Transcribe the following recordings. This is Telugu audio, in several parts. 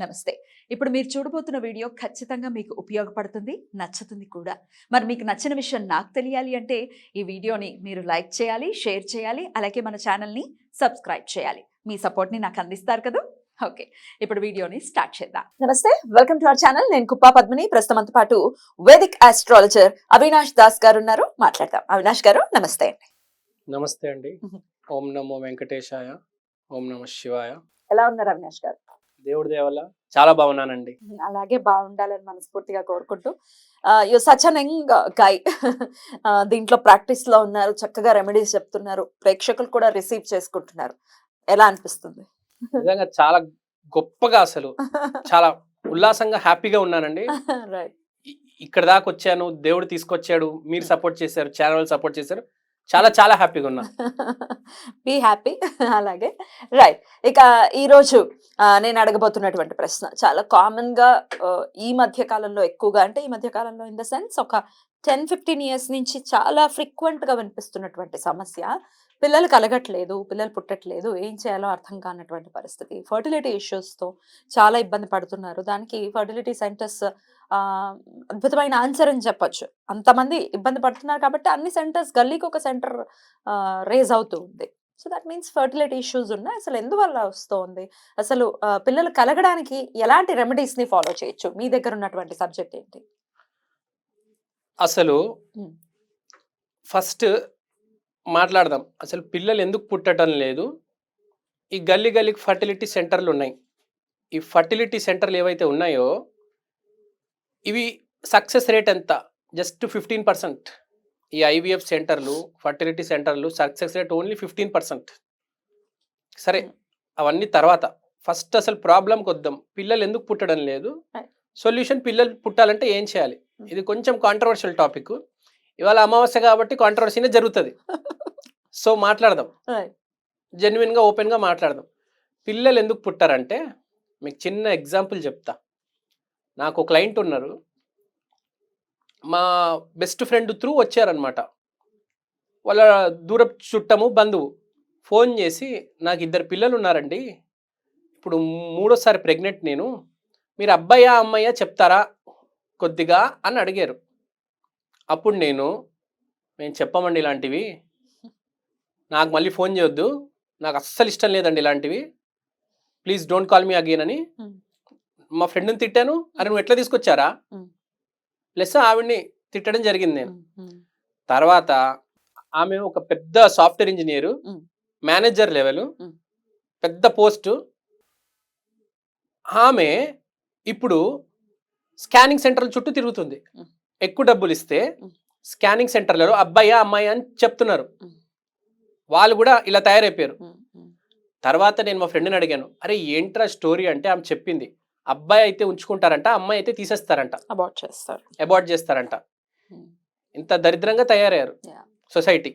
నమస్తే. ఇప్పుడు మీరు చూడబోతున్న వీడియో ఖచ్చితంగా మీకు ఉపయోగపడుతుంది నచ్చుతుంది కూడా. మరి మీకు నచ్చిన విషయం నాకు తెలియాలి అంటే ఈ వీడియోని మీరు లైక్ చేయాలి షేర్ చేయాలి అలాగే మన ఛానల్ని సబ్స్క్రైబ్ చేయాలి. మీ సపోర్ట్ని నాకు అందిస్తారు కదా? ఓకే. ఇప్పుడు వీడియోని స్టార్ట్ చేద్దాం. నమస్తే వెల్కమ్ టు అవర్ ఛానల్. నేను కుప్పా పద్మిని. ప్రస్తుతంతో పాటు వేదిక్ ఆస్ట్రాలజర్ అవినాష్ దాస్ గారు ఉన్నారు. మాట్లాడదాం. అవినాష్ గారు నమస్తే అండి. నమస్తే అండి. ఓం నమో వెంకటేశాయ. ఓం నమ శివాయ. ఎలా ఉన్నారు అవినాష్ గారు? దేవుడి దేవల్ల చాలా బాగున్నానండి. అలాగే బాగుండాలని మనస్ఫూర్తిగా కోరుకుంటూ you such an young guy. దీంట్లో ప్రాక్టీస్లో ఉన్నారు చక్కగా రెమెడీస్ చెప్తున్నారు ప్రేక్షకులు కూడా రిసీవ్ చేసుకుంటున్నారు. ఎలా అనిపిస్తుంది? నిజంగా చాలా గొప్పగా అసలు. చాలా ఉల్లాసంగా హ్యాపీగా ఉన్నానండి. ఇక్కడ దాకా వచ్చాను దేవుడు తీసుకొచ్చాడు మీరు సపోర్ట్ చేశారు ఛానల్ సపోర్ట్ చేశారు. చాలా చాలా హ్యాపీగా ఉన్నా. బీ హ్యాపీ అలాగే. రైట్ ఇక ఈరోజు నేను అడగబోతున్నటువంటి ప్రశ్న. చాలా కామన్గా ఈ మధ్య కాలంలో ఎక్కువగా అంటే ఈ మధ్య కాలంలో ఇన్ ద సెన్స్ ఒక టెన్ ఫిఫ్టీన్ ఇయర్స్ నుంచి చాలా ఫ్రీక్వెంట్గా వినిపిస్తున్నటువంటి సమస్య. పిల్లలు కలగట్లేదు పిల్లలు పుట్టట్లేదు ఏం చేయాలో అర్థం కానటువంటి పరిస్థితి. ఫర్టిలిటీ ఇష్యూస్తో చాలా ఇబ్బంది పడుతున్నారు. దానికి ఫర్టిలిటీ సెంటర్స్ అద్భుతమైన ఆన్సర్ అని చెప్పొచ్చు. అంతమంది ఇబ్బంది పడుతున్నారు కాబట్టి అన్ని సెంటర్స్ గల్లీకి ఒక సెంటర్ రేజ్ అవుతూ ఉంది. So that means fertility issues ఉన్నాయి. అసలు ఎందువల్ల వస్తుంది? అసలు పిల్లలు కలగడానికి ఎలాంటి రెమెడీస్ని ఫాలో చేయొచ్చు? మీ దగ్గర ఉన్నటువంటి సబ్జెక్ట్ ఏంటి? అసలు. ఫస్ట్ మాట్లాడదాం. అసలు పిల్లలు ఎందుకు పుట్టడం లేదు? ఈ గల్లీ గల్లీకి ఫర్టిలిటీ సెంటర్లు ఉన్నాయి. ఈ ఫర్టిలిటీ సెంటర్లు ఏవైతే ఉన్నాయో ఇవి సక్సెస్ రేట్ ఎంత? Just fifteen percent. ఈ ఐవీఎఫ్ సెంటర్లు ఫర్టిలిటీ సెంటర్లు success rate only fifteen percent. సరే. అవన్నీ తర్వాత. ఫస్ట్ అసలు ప్రాబ్లంకి వద్దాం. పిల్లలు ఎందుకు పుట్టడం లేదు. సొల్యూషన్ పిల్లలు పుట్టాలంటే ఏం చేయాలి. ఇది కొంచెం కాంట్రవర్షియల్ టాపిక్ ఇవాళ అమావాస్య కాబట్టి కాంట్రవర్సీనే జరుగుతుంది. సో మాట్లాడదాం. జెన్యున్గా ఓపెన్గా మాట్లాడదాం. పిల్లలు ఎందుకు పుట్టారంటే మీకు చిన్న ఎగ్జాంపుల్ చెప్తా. నాకు క్లయింట్ ఉన్నారు. మా బెస్ట్ ఫ్రెండ్ త్రూ వచ్చారనమాట వాళ్ళ దూర చుట్టము బంధువు. ఫోన్ చేసి నాకు ఇద్దరు పిల్లలు ఉన్నారండి. ఇప్పుడు మూడోసారి ప్రెగ్నెంట్ నేను. మీరు అబ్బాయా అమ్మాయా చెప్తారా? కొద్దిగా అని అడిగారు. అప్పుడు నేను మేము చెప్పమండి ఇలాంటివి. నాకు మళ్ళీ ఫోన్ చేయొద్దు. నాకు అస్సలు ఇష్టం లేదండి ఇలాంటివి. Please don't call me again అని. మా ఫ్రెండ్ని తిట్టాను. అరే నువ్వు ఎట్లా తీసుకొచ్చారా. ప్లస్ ఆవిడ్ని తిట్టడం జరిగింది నేను. తర్వాత ఆమె ఒక పెద్ద సాఫ్ట్వేర్ ఇంజనీర్. Manager level. పెద్ద పోస్ట్. ఆమె ఇప్పుడు స్కానింగ్ సెంటర్ల చుట్టూ తిరుగుతుంది. ఎక్కువ డబ్బులు ఇస్తే. స్కానింగ్ సెంటర్లలో అబ్బాయా అమ్మాయి అని చెప్తున్నారు. వాళ్ళు కూడా ఇలా తయారైపోయారు తర్వాత నేను మా ఫ్రెండ్ని అడిగాను అరే ఏంట్రా స్టోరీ అంటే ఆమె చెప్పింది అబ్బాయి అయితే ఉంచుకుంటారంట అమ్మాయి అయితే తీసేస్తారంట అబార్ట్ చేస్తారు అబార్ట్ చేస్తారంట. ఇంత దరిద్రంగా తయారయ్యారు. సొసైటీ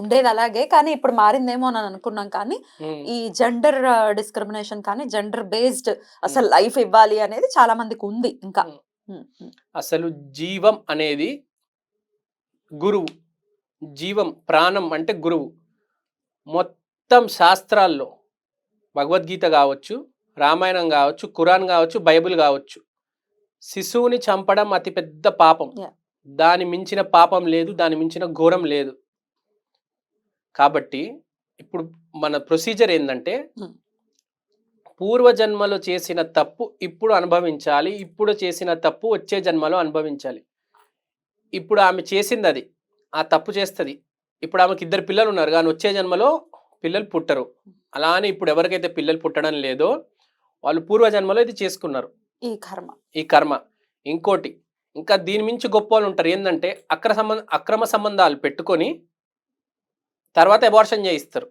ఉండేది అలాగే కానీ ఇప్పుడు మారిందేమో అని అనుకున్నాం. కానీ ఈ జెండర్ డిస్క్రిమినేషన్ కానీ జెండర్ బేస్డ్ అసలు లైఫ్ ఇవ్వాలి అనేది చాలా మందికి ఉంది ఇంకా. అసలు జీవం అనేది గురువు జీవం ప్రాణం అంటే గురువు. మొత్తం శాస్త్రాల్లో భగవద్గీత కావచ్చు రామాయణం కావచ్చు ఖురాన్ కావచ్చు బైబిల్ కావచ్చు. శిశువుని చంపడం అతిపెద్ద పాపం. దాని మించిన పాపం లేదు దాని మించిన ఘోరం లేదు. కాబట్టి ఇప్పుడు మన ప్రొసీజర్ ఏంటంటే. పూర్వజన్మలో చేసిన తప్పు ఇప్పుడు అనుభవించాలి ఇప్పుడు చేసిన తప్పు వచ్చే జన్మలో అనుభవించాలి. ఇప్పుడు ఆమె చేసింది అది ఆ తప్పు చేస్తుంది. ఇప్పుడు ఆమెకి ఇద్దరు పిల్లలు ఉన్నారు కానీ వచ్చే జన్మలో పిల్లలు పుట్టరు. అలానే ఇప్పుడు ఎవరికైతే పిల్లలు పుట్టడం లేదో వాళ్ళు పూర్వజన్మలో ఇది చేసుకున్నారు. ఈ కర్మ. ఈ కర్మ. ఇంకోటి ఇంకా దీని మించి గొప్ప వాళ్ళు ఉంటారు. ఏంటంటే అక్ర సంబంధ అక్రమ సంబంధాలు పెట్టుకొని తర్వాత అబార్షన్ చేయిస్తారు.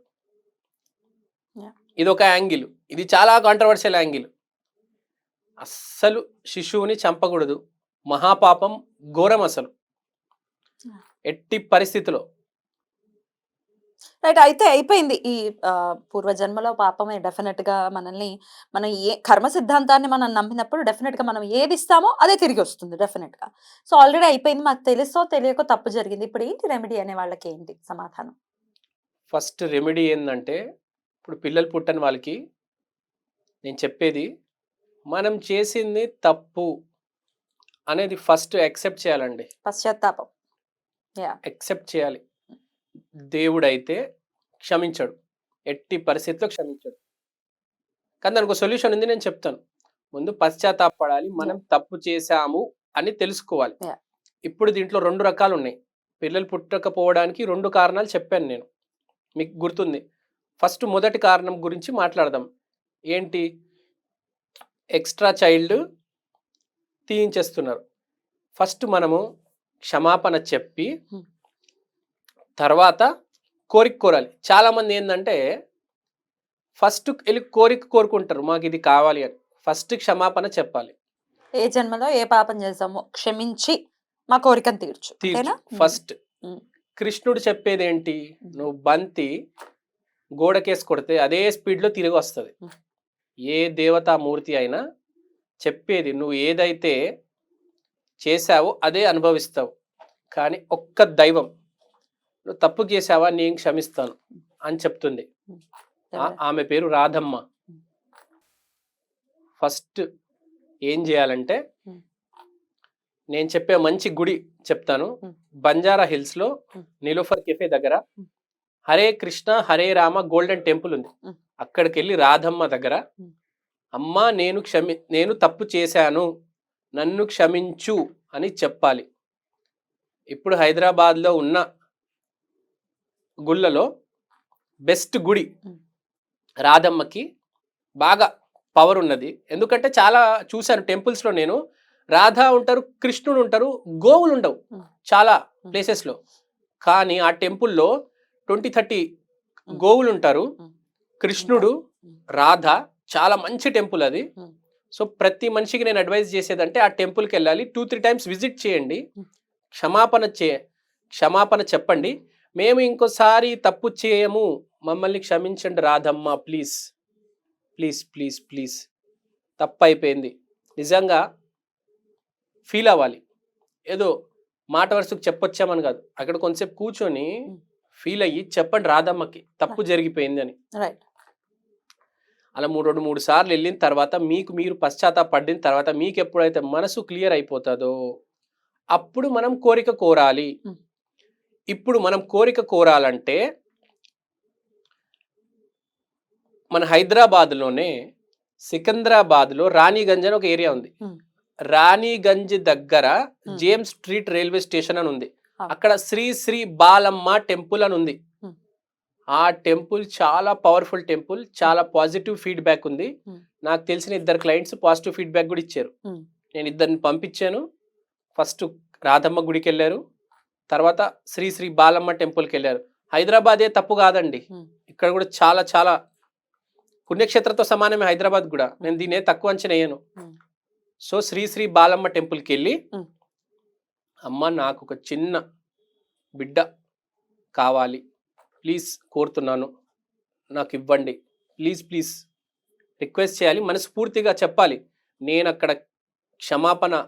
ఇది ఒక యాంగిల్. ఇది చాలా కాంట్రవర్షియల్ యాంగిల్. అస్సలు శిశువుని చంపకూడదు. మహాపాపం ఘోరం అసలు. ఎట్టి పరిస్థితిలో. రైట్ అయితే అయిపోయింది. ఈ పూర్వజన్మలో పాపమే డెఫినెట్గా మనల్ని మనం ఏ కర్మ సిద్ధాంతాన్ని మనం నమ్మినప్పుడు డెఫినెట్గా మనం ఏది ఇస్తామో అదే తిరిగి వస్తుంది డెఫినెట్గా సో ఆల్రెడీ అయిపోయింది. మాకు తెలుసో తెలియకో తప్పు జరిగింది. ఇప్పుడు ఏంటి రెమెడీ అనే వాళ్ళకి ఏంటి సమాధానం? ఫస్ట్ రెమెడీ ఏంటంటే ఇప్పుడు పిల్లలు పుట్టని వాళ్ళకి నేను చెప్పేది మనం చేసింది తప్పు అనేది ఫస్ట్ యాక్సెప్ట్ చేయాలండి. పశ్చాత్తాపం. యాక్సెప్ట్ చేయాలి. దేవుడైతే క్షమించడు. ఎట్టి పరిస్థితిలో క్షమించడు. కానీ దానికి ఒక సొల్యూషన్ ఉంది నేను చెప్తాను. ముందు పశ్చాత్తాపడాలి మనం తప్పు చేశాము అని తెలుసుకోవాలి. ఇప్పుడు దీంట్లో రెండు రకాలు ఉన్నాయి పిల్లలు పుట్టకపోవడానికి రెండు కారణాలు చెప్పాను నేను. మీకు గుర్తుంది. ఫస్ట్ మొదటి కారణం గురించి మాట్లాడదాం. ఏంటి? Extra child తీయించేస్తున్నారు. ఫస్ట్ మనము క్షమాపణ చెప్పి. తర్వాత కోరిక కోరాలి. చాలా మంది ఏంటంటే ఫస్ట్ వెళ్ళి కోరిక కోరుకుంటారు. మాకు ఇది కావాలి అని. ఫస్ట్ క్షమాపణ చెప్పాలి. ఏ జన్మలో ఏ పాపం చేసామో క్షమించి మా కోరికను తీర్చు? ఫస్ట్. కృష్ణుడు చెప్పేది ఏంటి నువ్వు బంతి గోడకేసి కొడితే అదే స్పీడ్లో తిరిగి వస్తుంది. ఏ దేవతా మూర్తి అయినా చెప్పేది నువ్వు ఏదైతే చేశావో అదే అనుభవిస్తావు. కానీ ఒక్క దైవం నువ్వు తప్పు చేసావా నేను క్షమిస్తాను అని చెప్తుంది. ఆమె పేరు రాధమ్మ. ఫస్ట్ ఏం చేయాలంటే. నేను చెప్పే మంచి గుడి చెప్తాను. బంజారా హిల్స్లో. నీలోఫర్ కెఫే దగ్గర. హరే కృష్ణ హరే రామ గోల్డెన్ టెంపుల్ ఉంది. అక్కడికి వెళ్ళి రాధమ్మ దగ్గర. అమ్మా నేను క్షమి నేను తప్పు చేశాను నన్ను క్షమించు అని చెప్పాలి ఇప్పుడు హైదరాబాద్లో ఉన్న గుళ్ళలో బెస్ట్ గుడి. రాధమ్మకి బాగా పవర్ ఉన్నది ఎందుకంటే చాలా చూశాను టెంపుల్స్లో నేను రాధా ఉంటారు కృష్ణుడు ఉంటారు గోవులు ఉండవు. చాలా. ప్లేసెస్లో కానీ ఆ టెంపుల్లో ట్వంటీ థర్టీ. గోవులు ఉంటారు. కృష్ణుడు. రాధ చాలా మంచి టెంపుల్ అది. సో ప్రతి మనిషికి నేను అడ్వైజ్ చేసేదంటే ఆ టెంపుల్కి వెళ్ళాలి టూ త్రీ టైమ్స్ విజిట్ చేయండి. క్షమాపణ చే క్షమాపణ చెప్పండి మేము ఇంకోసారి తప్పు చేయము మమ్మల్ని క్షమించండి Radhamma please please please please తప్పు అయిపోయింది నిజంగా ఫీల్ అవ్వాలి. ఏదో మాట వరుసకు చెప్పొచ్చామని కాదు. అక్కడ కొంచెంసేపు కూర్చొని. ఫీల్ అయ్యి చెప్పండి రాధమ్మకి తప్పు జరిగిపోయింది అని. అలా మూడు రెండు మూడు సార్లు వెళ్ళిన తర్వాత మీకు మీరు పశ్చాత్తాపడిన తర్వాత మీకు ఎప్పుడైతే మనసు క్లియర్ అయిపోతుందో అప్పుడు మనం కోరిక కోరాలి. ఇప్పుడు మనం కోరిక కోరాలంటే మన హైదరాబాద్లోనే సికింద్రాబాద్లో రాణిగంజ్ అని ఒక ఏరియా ఉంది. రాణిగంజ్ దగ్గర. జేమ్స్ స్ట్రీట్ రైల్వే స్టేషన్ అని ఉంది. అక్కడ శ్రీ శ్రీ బాలమ్మ టెంపుల్ అని ఉంది. ఆ టెంపుల్ చాలా పవర్ఫుల్ టెంపుల్ చాలా పాజిటివ్ ఫీడ్బ్యాక్ ఉంది. నాకు తెలిసిన ఇద్దరు క్లయింట్స్ పాజిటివ్ ఫీడ్బ్యాక్ కూడా ఇచ్చారు. నేను ఇద్దరిని పంపించాను ఫస్ట్ రాధమ్మ గుడికి వెళ్ళారు తర్వాత శ్రీ శ్రీ బాలమ్మ టెంపుల్కి వెళ్ళారు హైదరాబాదే తప్పు కాదండి. ఇక్కడ కూడా చాలా చాలా పుణ్యక్షేత్రతో సమానమే హైదరాబాద్ కూడా నేను దీనే తక్కువ అంచనా వేయను Hmm. సో శ్రీ శ్రీ బాలమ్మ టెంపుల్కి వెళ్ళి. అమ్మ నాకు ఒక చిన్న బిడ్డ కావాలి. ప్లీజ్ కోరుతున్నాను. నాకు ఇవ్వండి ప్లీజ్ ప్లీజ్ రిక్వెస్ట్ చేయాలి. మనస్ఫూర్తిగా చెప్పాలి. నేను అక్కడ క్షమాపణ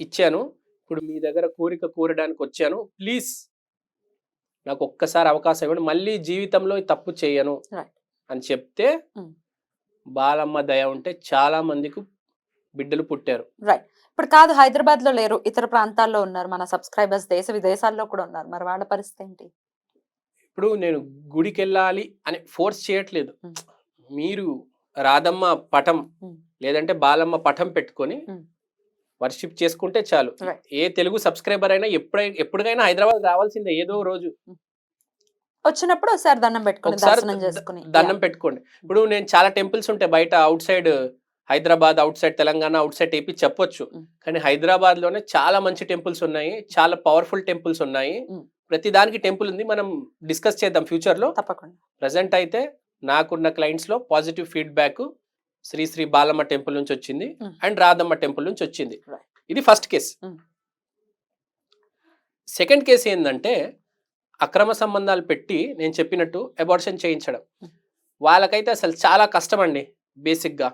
ఇచ్చాను. ఇప్పుడు మీ దగ్గర కోరిక కోరడానికి వచ్చాను. ప్లీజ్ నాకు ఒక్కసారి అవకాశం ఇవ్వండి. మళ్ళీ జీవితంలో తప్పు చేయను. అని చెప్తే. బాలమ్మ దయ ఉంటే చాలా మందికి బిడ్డలు పుట్టారు. ఇప్పుడు కాదు హైదరాబాద్లో లేరు ఇతర ప్రాంతాల్లో ఉన్నారు మన సబ్స్క్రైబర్స్ దేశ విదేశాల్లో కూడా ఉన్నారు. మరి వాళ్ళ పరిస్థితి ఏంటి? ఇప్పుడు నేను గుడికి వెళ్ళాలి అని ఫోర్స్ చేయట్లేదు. Mm. మీరు రాధమ్మ పటం Mm. లేదంటే బాలమ్మ పటం పెట్టుకొని. వర్షిప్ చేసుకుంటే చాలు. ఏ తెలుగు సబ్స్క్రైబర్ అయినా ఎప్పుడై ఎప్పటికైనా హైదరాబాద్ రావాల్సిందే ఏదో రోజు. వచ్చినప్పుడు ఒకసారి దండం దర్శనం చేసుకుని. దండం పెట్టుకోండి. ఇప్పుడు నేను చాలా టెంపుల్స్ ఉంటాయి బయట outside Hyderabad outside Telangana outside AP చెప్పొచ్చు. కానీ హైదరాబాద్లోనే చాలా మంచి టెంపుల్స్ ఉన్నాయి చాలా పవర్ఫుల్ టెంపుల్స్ ఉన్నాయి. ప్రతి దానికి టెంపుల్ ఉంది మనం డిస్కస్ చేద్దాం ఫ్యూచర్లో తప్పకుండా ప్రజెంట్ అయితే నాకున్న క్లయింట్స్లో positive feedback Sri Sri Balamma temple నుంచి వచ్చింది. అండ్ రాధమ్మ టెంపుల్ నుంచి వచ్చింది. ఇది ఫస్ట్ కేస్. సెకండ్ కేసు ఏంటంటే అక్రమ సంబంధాలు పెట్టి నేను చెప్పినట్టు అబార్షన్ చేయించడం. వాళ్ళకైతే అసలు చాలా కష్టం అండి బేసిక్గా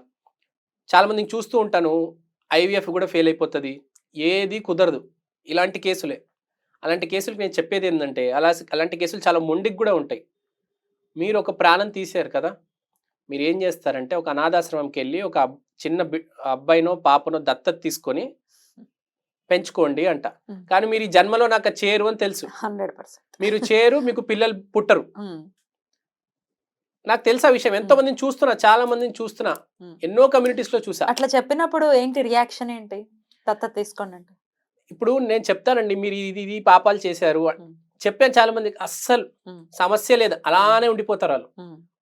చాలా మందిని చూస్తూ ఉంటాను. ఐవీఎఫ్ కూడా ఫెయిల్ అయిపోతుంది. ఏది కుదరదు. ఇలాంటి కేసులే. అలాంటి కేసులకు నేను చెప్పేది ఏంటంటే అలా అలాంటి కేసులు చాలా మొండికి కూడా ఉంటాయి. మీరు ఒక ప్రాణం తీశారు కదా! మీరు ఏం చేస్తారంటే ఒక అనాథాశ్రమంకి వెళ్ళి ఒక చిన్న అబ్బాయినో పాపనో దత్తత తీసుకొని పెంచుకోండి అంట. కానీ మీరు ఈ జన్మలో నాకు చేయరు అని తెలుసు. హండ్రెడ్ మీరు చేయరు మీకు పిల్లలు పుట్టరు. నాకు తెలుసా విషయం. ఎంతో మందిని చూస్తున్నా చాలా మందిని చూస్తున్నా. ఎన్నో కమ్యూనిటీస్లో చూసా. అట్లా చెప్పినప్పుడు ఏంటి రియాక్షన్ ఏంటి? దత్తత తీసుకోండి అంటే. ఇప్పుడు నేను చెప్తానండి మీరు ఇది ఇది పాపాలు చేశారు. చెప్పాను చాలా మందికి అస్సలు. సమస్య లేదు. అలానే ఉండిపోతారు వాళ్ళు.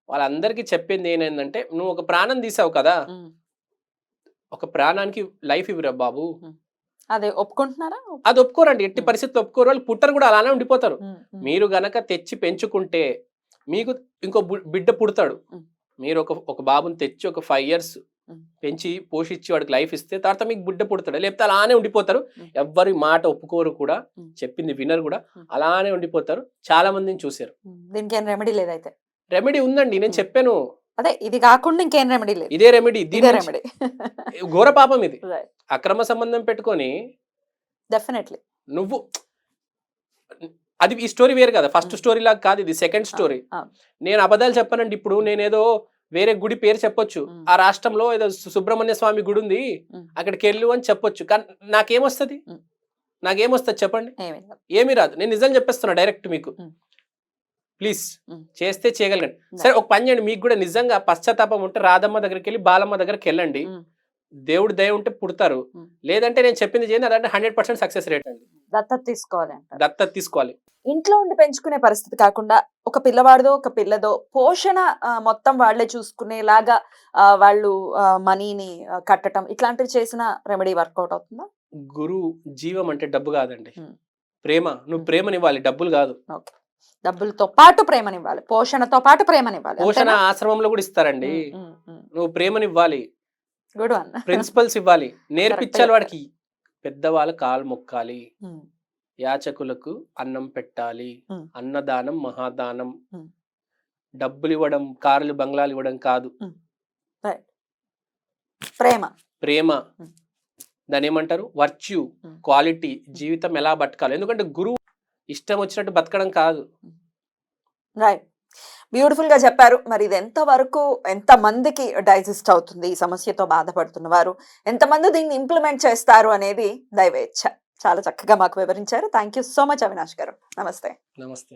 వాళ్ళందరికీ చెప్పింది ఏంటంటే నువ్వు ఒక ప్రాణం తీసావు కదా. ఒక ప్రాణానికి లైఫ్ ఇవ్వరా బాబు? అదే ఒప్పుకుంటున్నారా? అది ఒప్పుకోరండి. ఎట్టి. పరిస్థితులు ఒప్పుకోరు వాళ్ళు. పుట్టరు కూడా అలానే ఉండిపోతారు. మీరు గనక తెచ్చి పెంచుకుంటే మీకు ఇంకో బిడ్డ పుడతాడు. మీరు ఒక ఒక బాబుని తెచ్చి ఒక ఫైవ్ ఇయర్స్. పెంచి పోషించి వాడికి లైఫ్ ఇస్తే తర్వాత మీకు బిడ్డ పుడతాడు లేకపోతే అలానే ఉండిపోతారు ఉమ్. ఎవ్వరి మాట ఒప్పుకోరు కూడా. చెప్పింది వినరు కూడా. అలానే ఉండిపోతారు చాలా మందిని చూశారు. దీనికి ఏం రెమెడీ లేదైతే రెమెడీ ఉందండి నేను. చెప్పాను అదే ఇది కాకుండా ఇంకేం రెమెడీ లేదు ఇదే రెమెడీ దీని రెమెడీ ఘోర పాపం ఇది అక్రమ సంబంధం పెట్టుకొని డెఫినెట్లీ నువ్వు అది ఈ స్టోరీ వేరు కదా. ఫస్ట్. స్టోరీ లాగా కాదు ఇది సెకండ్ స్టోరీ. నేను అబద్ధాలు చెప్పానండి. ఇప్పుడు నేనేదో వేరే గుడి పేరు చెప్పొచ్చు. ఉమ్. ఆ రాష్ట్రంలో ఏదో సుబ్రహ్మణ్య స్వామి గుడి ఉంది. ఉమ్. అక్కడికి వెళ్ళు అని చెప్పొచ్చు. కానీ నాకేమొస్తుంది. నాకేమొస్తుంది చెప్పండి? ఏమీ రాదు. నేను నిజం చెప్పేస్తున్నా డైరెక్ట్ మీకు. ప్లీజ్. చేస్తే చేయగలగండి. సరే ఒక పని చేయండి. మీకు కూడా నిజంగా పశ్చాత్తాపం ఉంటే రాధమ్మ దగ్గరికి వెళ్ళి బాలమ్మ దగ్గరికి వెళ్ళండి. దేవుడు దయ ఉంటే పుడతారు. లేదంటే నేను చెప్పింది చేయండి. అదంటే హండ్రెడ్ పర్సెంట్ సక్సెస్ రేట్ అండి. దత్తత తీసుకోవాలి దత్తత తీసుకోవాలి. ఇంట్లో ఉండి పెంచుకునే పరిస్థితి కాకుండా ఒక పిల్లవాడిదో ఒక పిల్లదో పోషణ మొత్తం వాళ్ళే చూసుకునేలాగా వాళ్ళు మనీని కట్టడం ఇట్లాంటివి చేసిన రెమెడీ వర్కౌట్ అవుతుందా? గురు జీవం అంటే డబ్బు కాదండి. ప్రేమ. నువ్వు ప్రేమనివ్వాలి డబ్బులు కాదు. డబ్బులతో పాటు ప్రేమనివ్వాలి పోషణతో పాటు ప్రేమనివ్వాలి పోషణ ఆశ్రమంలో కూడా ఇస్తారండి. నువ్వు ప్రేమనివ్వాలి. Good one. ప్రిన్సిపల్స్ ఇవ్వాలి. నేర్పించాలి. వాడికి. పెద్దవాళ్ళ కాలు మొక్కాలి. యాచకులకు అన్నం పెట్టాలి. అన్నదానం మహాదానం. డబ్బులు ఇవ్వడం కార్లు బంగ్లాలు ఇవ్వడం కాదు. ప్రేమ. ప్రేమ. దాని ఏమంటారు వర్చ్యూ. క్వాలిటీ. జీవితం ఎలా బతకాలి? ఎందుకంటే గురువు ఇష్టం వచ్చినట్టు బతకడం కాదు. రైట్. బ్యూటిఫుల్గా చెప్పారు. మరి ఇది ఎంత వరకు ఎంత మందికి డైజెస్ట్ అవుతుంది? ఈ సమస్యతో బాధపడుతున్న వారు ఎంతమంది దీన్ని ఇంప్లిమెంట్ చేస్తారు అనేది దైవేచ్ఛ. చాలా చక్కగా మాకు వివరించారు. Thank you so much Avinash garu. నమస్తే. నమస్తే.